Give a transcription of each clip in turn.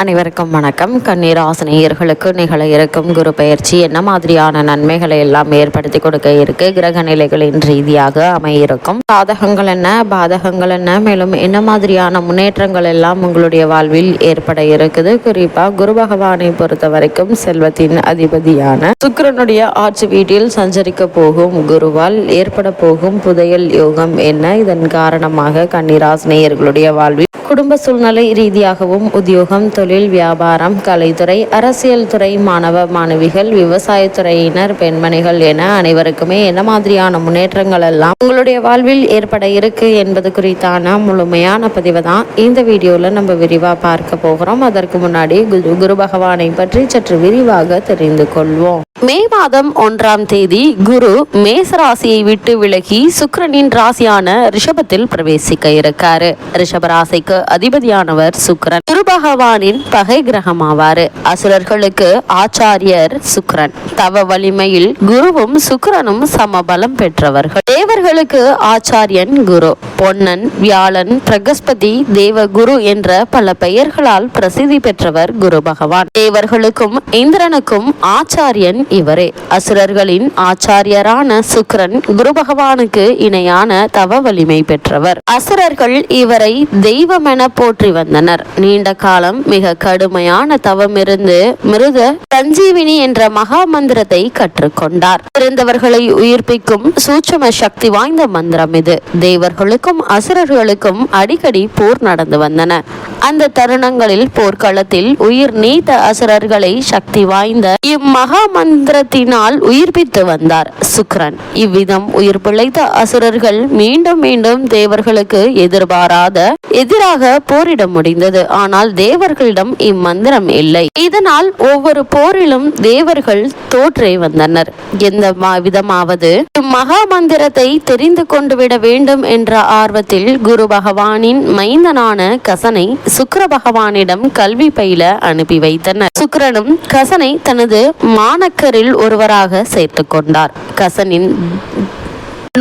அனைவருக்கும் வணக்கம். கண்ணீர் ஆசனையர்களுக்கு நிகழ இருக்கும் குரு பயிற்சி என்ன மாதிரியான நன்மைகளை எல்லாம் ஏற்படுத்தி கொடுக்க இருக்கு? கிரக நிலைகளின் ரீதியாக அமையிருக்கும். சாதகங்கள் என்ன? பாதகங்கள் என்ன? மேலும் என்ன மாதிரியான முன்னேற்றங்கள் எல்லாம் உங்களுடைய வாழ்வில் ஏற்பட இருக்குது? குறிப்பா குரு பகவானை பொறுத்த வரைக்கும் செல்வத்தின் அதிபதியான சுக்கரனுடைய ஆட்சி வீட்டில் சஞ்சரிக்க போகும் குருவால் ஏற்பட போகும் புதையல் யோகம் என்ன? இதன் காரணமாக கண்ணீராசினியர்களுடைய வாழ்வில் குடும்ப சூழ்நிலை ரீதியாகவும் உத்தியோகம் தொழில் வியாபாரம் கலைத்துறை அரசியல் துறை மாணவ மாணவிகள் விவசாயத்துறையினர் பெண்மணிகள் என அனைவருக்குமே என்ன மாதிரியான முன்னேற்றங்கள் எல்லாம் உங்களுடைய வாழ்வில் ஏற்பட இருக்கு என்பது குறித்தான முழுமையான பதிவு தான். இந்த வீடியோவில் நம்ம விரிவாக பார்க்க போகிறோம். அதற்கு முன்னாடி குரு குரு பகவானை பற்றி சற்று விரிவாக தெரிந்து கொள்வோம். மே மாதம் ஒன்றாம் தேதி குரு மேச ராசியை விட்டு விலகி சுக்கரனின் ராசியான ரிஷபத்தில் பிரவேசிக்க இருக்காரு. ரிஷப ராசிக்கு அதிபதியானவர் சுக்கரன். குரு பகவானின் பகை கிரகம் ஆவாரு அசுரர்களுக்கு ஆச்சாரியர் சுக்கரன். தவ வலிமையில் குருவும் சுக்கரனும் சமபலம் பெற்றவர்கள். தேவர்களுக்கு ஆச்சாரியன் குரு. பொன்னன் வியாழன் பிரகஸ்பதி தேவ குரு என்ற பல பெயர்களால் பிரசித்தி பெற்றவர் குரு பகவான். தேவர்களுக்கும் இந்திரனுக்கும் ஆச்சாரியன் இவரே. அசுரர்களின் ஆச்சாரியரான சுக்கிரன் குரு பகவானுக்கு இணையான தவ வலிமை பெற்றவர். அசுரர்கள் இவரை தெய்வமென போற்றி வந்தனர். நீண்ட காலம் மிக கடுமையான தவமிருந்து மிருத சஞ்சீவினி என்ற மகா மந்திரத்தை கற்றுக்கொண்டார். பிறந்தவர்களை உயிர்ப்பிக்கும் சூட்சும சக்தி வாய்ந்த மந்திரம் இது. தேவர்களுக்கும் அசுரர்களுக்கும் அடிக்கடி போர் நடந்து வந்தன. அந்த தருணங்களில் போர்க்களத்தில் உயிர் நீத்த அசுரர்களை சக்தி வாய்ந்த இம்மகா மந்திரத்தினால் உயிர்ப்பித்து வந்தார் சுக்ரன். இவ்விதம் உயிர் பிழைத்த அசுரர்கள் மீண்டும் மீண்டும் தேவர்களுக்கு எதிர்பாராத எதிராக போரிட முடிந்தது. ஆனால் தேவர்களிடம் இம்மந்திரம் இல்லை. இதனால் ஒவ்வொரு போரிலும் தேவர்கள் தோற்றே வந்தனர். எந்த விதமாவது மகா மந்திரத்தை தெரிந்து கொண்டு விட வேண்டும் என்ற ஆர்வத்தில் குரு பகவானின் மைந்தனான கசனை சுக்கிர பகவானிடம் கல்வி பயில அனுப்பி வைத்தனர். சுக்கிரனும் கசனை தனது மாணக்க மாணக்கரில் ஒருவராக சேர்த்துக் கொண்டார் கசனின்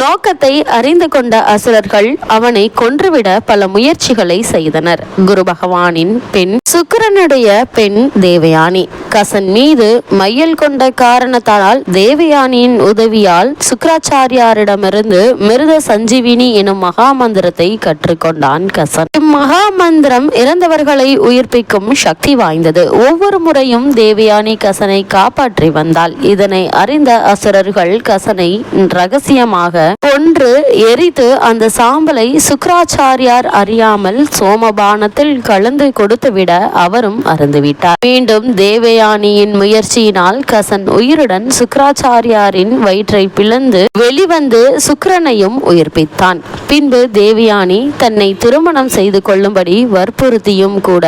நோக்கத்தை அறிந்து கொண்ட அசுரர்கள் அவனை கொன்றுவிட பல முயற்சிகளை செய்தனர். குரு பகவானின் பெண் சுக்கிரனுடைய பெண் தேவயானி. கசன் மீது மையல் கொண்ட காரணத்தால் தேவயானியின் உதவியால் சுக்கராச்சாரியாரிடமிருந்து மிருத சஞ்சீவினி எனும் மகா மந்திரத்தை கற்றுக்கொண்டான் கசன். இம்மகா மந்திரம் இறந்தவர்களை உயிர்ப்பிக்கும் சக்தி வாய்ந்தது. ஒவ்வொரு முறையும் தேவயானி கசனை காப்பாற்றி வந்தாள். இதனை அறிந்த அசுரர்கள் கசனை ரகசியமாக கொன்று எரித்து அந்த சாம்பலை சுக்கராச்சாரியார் அறியாமல் சோமபானத்தில் கலந்து கொடுத்துவிட அவரும் அருந்துவிட்டார். மீண்டும் தேவயானியின் முயற்சியினால் கசன் உயிருடன் சுக்கராச்சாரியாரின் வயிற்றை பிளந்து வெளிவந்து சுக்கரனையும் உயிர்ப்பித்தான். பின்பு தேவயானி தன்னை திருமணம் செய்து கொள்ளும்படி வற்புறுத்தியும் கூட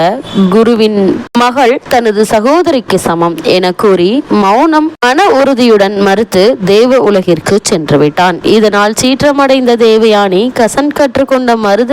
குருவின் மகள் தனது சகோதரிக்கு சமம் என கூறி மௌனம் மன உறுதியுடன் மறுத்து தேவ உலகிற்கு சென்று விட்டான் இதனால் சீற்றமடைந்த தேவயானி கசன் கற்றுக்கொண்ட மருத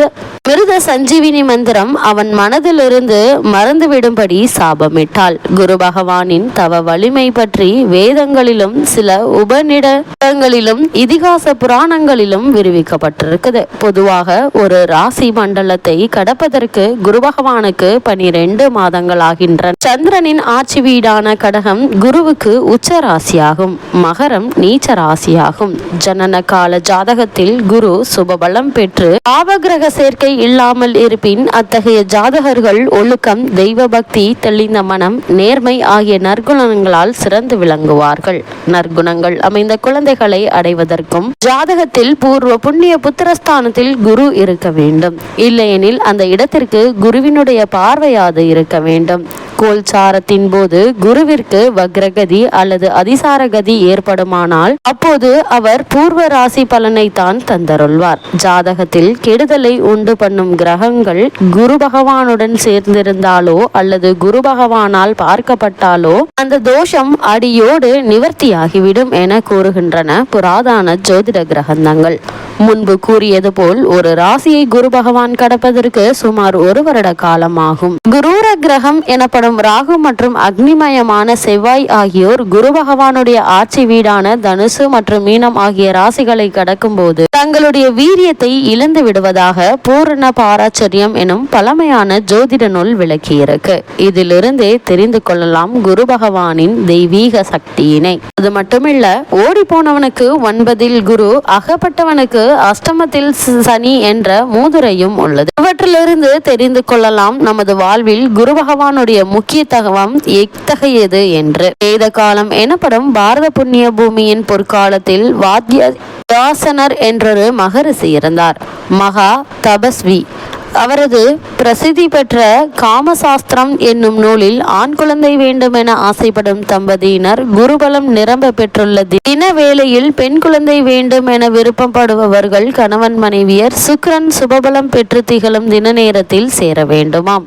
மிருத சஞ்சீவினி மந்திரம் அவன் மனதிலிருந்து மறந்துவிடும்படி சாபமிட்டாள். குரு பகவானின் தவ வலிமை பற்றி வேதங்களிலும் சில உபநிடங்களிலும் இதிகாச புராணங்களிலும் விரிவிக்கப்பட்டிருக்குது. பொதுவாக ஒரு ராசி மண்டலத்தை கடப்பதற்கு குரு பகவானுக்கு பனிரெண்டு மாதங்கள் ஆகின்றன சந்திரனின் ஆட்சி வீடான கடகம் குருவுக்கு உச்ச ராசியாகும் மகரம் நீச்ச ராசியாகும் ஜனன கால ஜாதகத்தில் குரு சுபபலம் பெற்று பாவகிரக சேர்க்கை இல்லாமல் இருப்பின் அத்தகைய ஜாதகர்கள் ஒழுக்கம் தெய்வ பக்தி தெளிந்த மனம் நேர்மை ஆகிய நற்குணங்களால் சிறந்து விளங்குவார்கள். நற்குணங்கள் அமைந்த குழந்தைகளை அடைவதற்கும் ஜாதகத்தில் பூர்வ புண்ணிய புத்திரஸ்தானத்தில் குரு இருக்க வேண்டும். இல்லையெனில் அந்த இடத்திற்கு குருவினுடைய பார்வையாது இருக்க வேண்டும். கோல்சாரத்தின் போது குருவிற்கு வக்ரகதி அல்லது அதிசாரகதி ஏற்படுமானால் அப்போது அவர் பூர்வ ராசி பலனை தான் தந்தருள்வார். ஜாதகத்தில் கெடுதலை உண்டு பண்ணும் கிரகங்கள் குரு பகவானுடன் சேர்ந்திருந்தாலோ அல்லது குரு பகவானால் பார்க்கப்பட்டாலோ அந்த தோஷம் அடியோடு நிவர்த்தியாகிவிடும் என கூறுகின்றன புராதான ஜோதிட கிரகந்தங்கள் முன்பு கூறியது போல் ஒரு ராசியை குரு பகவான் கடப்பதற்கு சுமார் ஒரு வருட காலம் ஆகும் குரூர கிரகம் எனப்படும் எனப்படும் ராகு மற்றும் அக்னிமயமான செவ்வாய் ஆகியோர் குரு பகவானுடைய ஆட்சி வீடான தனுசு மற்றும் மீனம் ஆகிய ராசிகளை கடக்கும் போது தங்களுடைய வீரியத்தை இழந்து விடுவதாக பூரண பாராச்சரியம் எனும் பழமையான ஜோதிட நூல் விளக்கியிருக்கு. இதிலிருந்தே தெரிந்து கொள்ளலாம் குரு பகவானின் தெய்வீக சக்தியினை. அது மட்டுமில்ல ஓடி போனவனுக்கு ஒன்பதில் குரு அகப்பட்டவனுக்கு அஷ்டமத்தில் சனி என்ற மூதுரையும் உள்ளது. இவற்றிலிருந்து தெரிந்து கொள்ளலாம் நமது வாழ்வில் குரு பகவானுடைய முக்கியத்துவம் எத்தகையது என்று. வேத காலம் எனப்படும் பாரத புண்ணிய பூமியின் பொற்காலத்தில் வாத்திய தாசனர் என்றொரு மகரிஷி இருந்தார் மகா தபஸ்வி. அவரது பிரசித்தி பெற்ற காமசாஸ்திரம் என்னும் நூலில் ஆண் குழந்தை வேண்டும் என ஆசைப்படும் தம்பதியினர் குருபலம் நிரம்ப பெற்றுள்ள தின வேளையில் பெண் குழந்தை வேண்டும் என விருப்பப்படுபவர்கள் கணவன் மனைவியர் சுக்ரன் சுபபலம் பெற்று திகழும் தின நேரத்தில் சேர வேண்டுமாம்.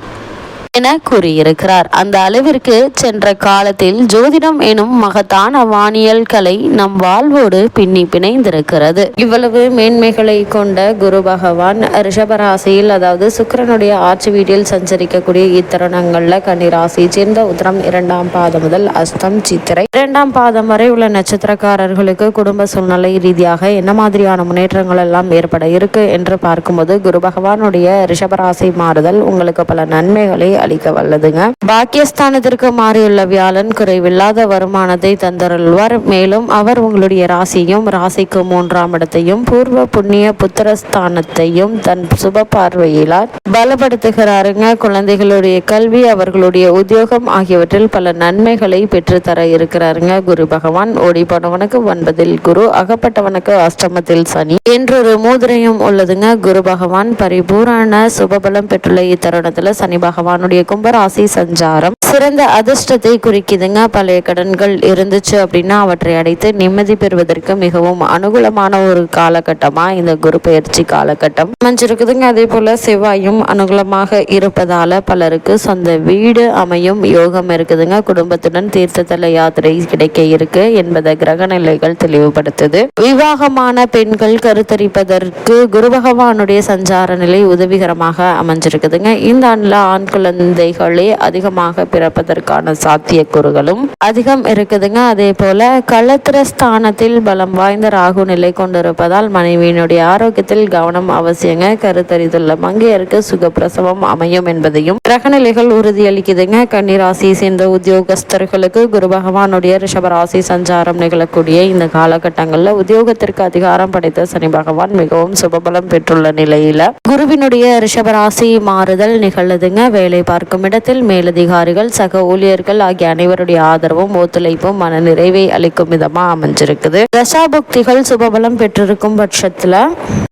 என கூறியிருக்கிறார். அந்த அளவிற்கு சென்ற காலத்தில் ஜோதிடம் எனும் மகத்தான வானியல் கலை நம் வாழ்வோடு பின்னி பிணைந்திருக்கிறது. இவ்வளவு மேன்மைகளை கொண்ட குரு பகவான் ரிஷபராசியில் அதாவது சுக்கரனுடைய ஆட்சி வீட்டில் சஞ்சரிக்கக்கூடிய இத்தருணங்கள்ல கன்னிராசி சேர்ந்த உத்தரம் இரண்டாம் பாதம் முதல் அஸ்தம் சித்திரை. இரண்டாம் பாதம் வரை உள்ள நட்சத்திரக்காரர்களுக்கு குடும்ப சூழ்நிலை ரீதியாக என்ன மாதிரியான முன்னேற்றங்கள் எல்லாம் ஏற்பட இருக்கு என்று பார்க்கும்போது குரு பகவானுடைய ரிஷபராசி மாறுதல் உங்களுக்கு பல நன்மைகளை அளிக்க வல்லதுங்க. பாக்கியஸ்தானத்திற்கு மாறியுள்ள வியாழன் குறைவில்லாத வருமானத்தை தந்தருள்வார். மேலும் அவர் உங்களுடைய ராசியும் ராசிக்கு மூன்றாம் இடத்தையும் பூர்வ புண்ணிய புத்திரஸ்தானத்தையும் தன் சுப பார்வையிலார் பலப்படுத்துகிறாருங்க. குழந்தைகளுடைய கல்வி அவர்களுடைய உத்தியோகம் ஆகியவற்றில் பல நன்மைகளை பெற்றுத்தர இருக்கிறாருங்க. குரு பகவான் ஓடி போனவனுக்கு ஒன்பதில் குரு அகப்பட்டவனுக்கு அஷ்டமத்தில் சனி என்றொரு மூதிரையும் உள்ளதுங்க. குரு பகவான் பரிபூரண சுபபலம் பெற்றுள்ள இத்தருணத்துல சனி பகவானுடைய உங்களுடைய கும்பராசி சஞ்சாரம். சிறந்த அதிர்ஷ்டத்தை குறிக்குதுங்க. பழைய கடன்கள் இருந்துச்சு அப்படின்னா அவற்றை அடைத்து நிம்மதி பெறுவதற்கு மிகவும் அனுகூலமான ஒரு காலகட்டமா இந்த குரு பயிற்சி காலகட்டம் அமைஞ்சிருக்குதுங்க. அதே போல செவ்வாயும் அனுகூலமாக இருப்பதால பலருக்கு சொந்த வீடு அமையும் யோகம் இருக்குதுங்க. குடும்பத்துடன் தீர்த்தத்தல யாத்திரை கிடைக்க இருக்கு என்பதை கிரக நிலைகள் தெளிவுபடுத்துது. விவாகமான பெண்கள் கருத்தரிப்பதற்கு குரு பகவானுடைய சஞ்சார நிலை உதவிகரமாக அமைஞ்சிருக்குதுங்க. இந்த ஆண்டுல ஆண் குழந்தைகளே அதிகமாக பிறப்பதற்கான சாத்தியக்கூறுகளும் அதிகம் இருக்குதுங்க. அதே போல களத்திர ஸ்தானத்தில் பலம் வாய்ந்த ராகு நிலை கொண்டிருப்பதால் மனைவியினுடைய ஆரோக்கியத்தில் கவனம் அவசியங்க. கருத்தறிந்துள்ள மங்கையருக்கு சுகப்பிரசவம் அமையும் என்பதையும் கிரகநிலைகள் உறுதியளிக்குதுங்க. கன்னிராசியை சேர்ந்த உத்தியோகஸ்தர்களுக்கு குரு பகவானுடைய ரிஷபராசி சஞ்சாரம் நிகழக்கூடிய இந்த காலகட்டங்களில் உத்தியோகத்திற்கு அதிகாரம் படைத்த சனி பகவான் மிகவும் சுபபலம் பெற்றுள்ள நிலையில குருவினுடைய ரிஷபராசி மாறுதல் நிகழுதுங்க. வேலை பார்க்கும் இடத்தில் மேலதிகாரிகள் சக ஊழியர்கள் ஆகிய அனைவருடைய ஆதரவும் ஒத்துழைப்பும் மன நிறைவை அளிக்கும் விதமா அமைஞ்சிருக்குது. தசாபக்திகள் சுபபலம் பெற்றிருக்கும் பட்சத்துல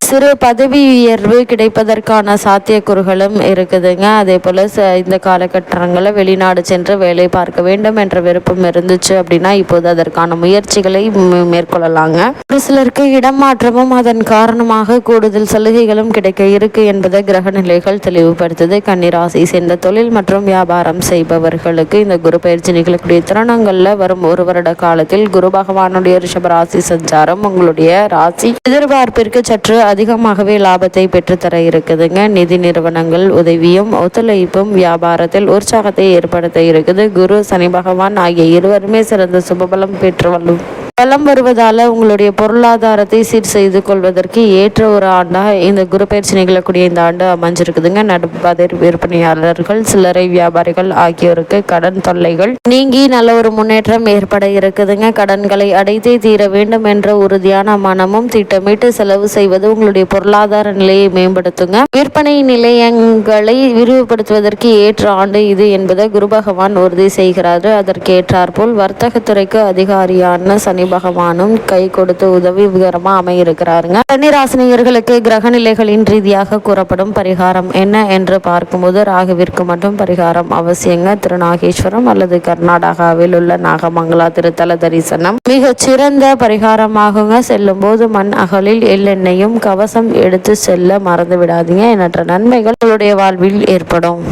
சிறு பதவி உயர்வு கிடைப்பதற்கான சாத்தியக்கூறுகளும் இருக்குதுங்க. அதே போல் இந்த காலகட்டங்களில் வெளிநாடு சென்று வேலை பார்க்க வேண்டும் என்ற விருப்பம் இருந்துச்சு அப்படின்னா இப்போது அதற்கான முயற்சிகளை மேற்கொள்ளலாங்க. ஒரு சிலருக்கு இடமாற்றமும் அதன் காரணமாக கூடுதல் சலுகைகளும் கிடைக்க இருக்கு என்பதை கிரக நிலைகள் தெளிவுபடுத்துது. கன்னிராசி சேர்ந்த தொழில் மற்றும் வியாபாரம் செய்பவர்களுக்கு இந்த குரு பயிற்சி நிகழக்கூடிய தருணங்களில் வரும் ஒரு வருட காலத்தில் குரு பகவானுடைய ரிஷபராசி சஞ்சாரம் உங்களுடைய ராசி. எதிர்பார்ப்பிற்கு சற்று அதிகமாகவே லாபத்தை பெற்றுத்தர இருக்குதுங்க. நிதி நிறுவனங்கள் உதவியும் ஒத்துழைப்பும் வியாபாரத்தில் உற்சாகத்தை ஏற்படுத்த இருக்குது. குரு சனி பகவான் ஆகிய இருவருமே சிறந்த சுபபலம் பெற்று வல்லும். பலம் வருவதால உங்களுடைய பொருளாதாரத்தை சீர் செய்து கொள்வதற்கு ஏற்ற ஒரு ஆண்டாக இந்த குரு பயிற்சி நிகழக்கூடிய இந்த ஆண்டு அமைஞ்சிருக்குதுங்க. நடுப்பாதிர் விற்பனையாளர்கள் சில்லறை வியாபாரிகள் ஆகியோருக்கு கடன் தொல்லைகள் நீங்கி நல்ல ஒரு முன்னேற்றம் ஏற்பட இருக்குதுங்க. கடன்களை அடைத்தே தீர வேண்டும் என்ற உறுதியான மனமும் திட்டமிட்டு செலவு செய்வது உங்களுடைய பொருளாதார நிலையை மேம்படுத்துங்க. விற்பனை நிலையங்களை விரிவுபடுத்துவதற்கு ஏற்ற ஆண்டு இது என்பதை குரு பகவான் உறுதி செய்கிறாரு. அதற்கேற்றாற்போல் வர்த்தகத்துறைக்கு அதிகாரியான சனி பகவானும் கை கொடுத்து உதவி விகரமா அமையிருக்கிறாருங்க. கன்னிராசினியர்களுக்கு கிரக நிலைகளின் ரீதியாக கூறப்படும் பரிகாரம் என்ன என்று பார்க்கும்போது ராகுவிற்கு மட்டும் பரிகாரம் அவசியங்க. திருநாகேஸ்வரம் அல்லது கர்நாடகாவில் உள்ள நாகமங்கலா திருத்தல தரிசனம். மிக சிறந்த பரிகாரமாகுங்க. செல்லும் போது மண் அகலில் எள்ளெண்ணையும் கவசம் எடுத்து செல்ல மறந்து விடாதீங்க. எண்ணற்ற நன்மைகள் உங்களுடைய வாழ்வில் ஏற்படும்.